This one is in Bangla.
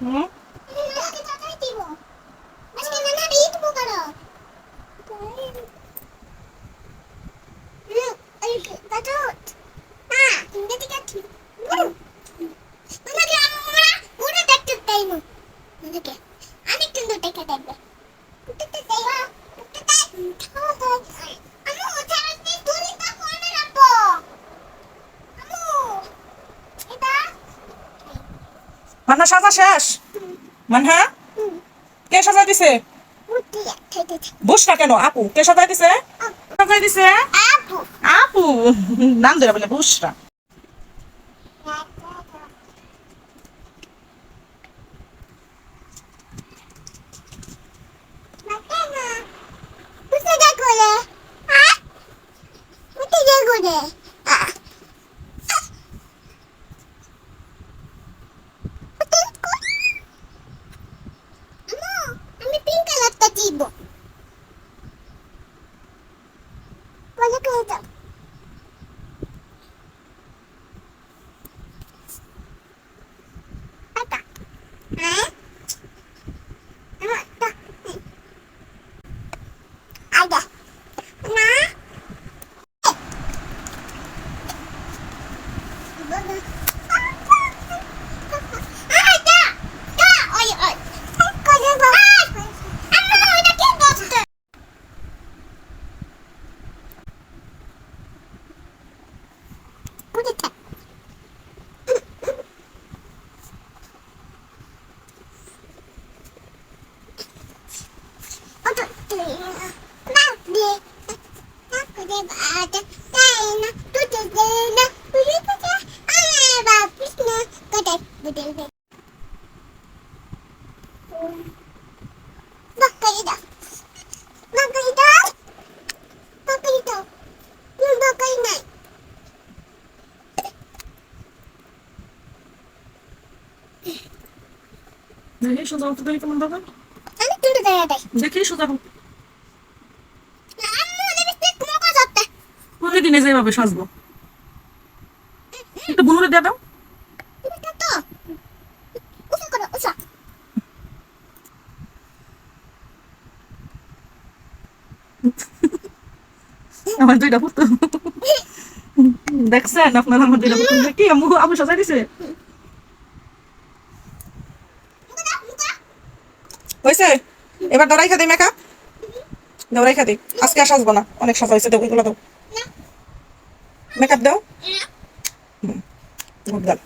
嗯。মান্না সাজা শেষ? মানহা কে সাজাই দিছে কেন আপু কে সাজাই দিছে সাজাই দিছে আপু নাম ধরে বলে বুসরা আমি バーって、ないな、どっち。দেখি সোজা উঠতে দেখি কেমন বাবা? আমি তুলে দেয় দেয় দেখি সোজা প্রতিদিনে যেভাবে সাজবো? আমার দুইটা পুত্র। দেখছেন আপনার আমার দুইটা পুত্র? কি, আম্মু আম্মু সাজাই দিছে? হয়েছে এবার দৌড়াই খাদি মেকআপ দৌড়াই খাদি। আজকে আর সাজবো না। অনেক সাজা হয়েছে এগুলো দাও। মেকআপ দাও। Good girl.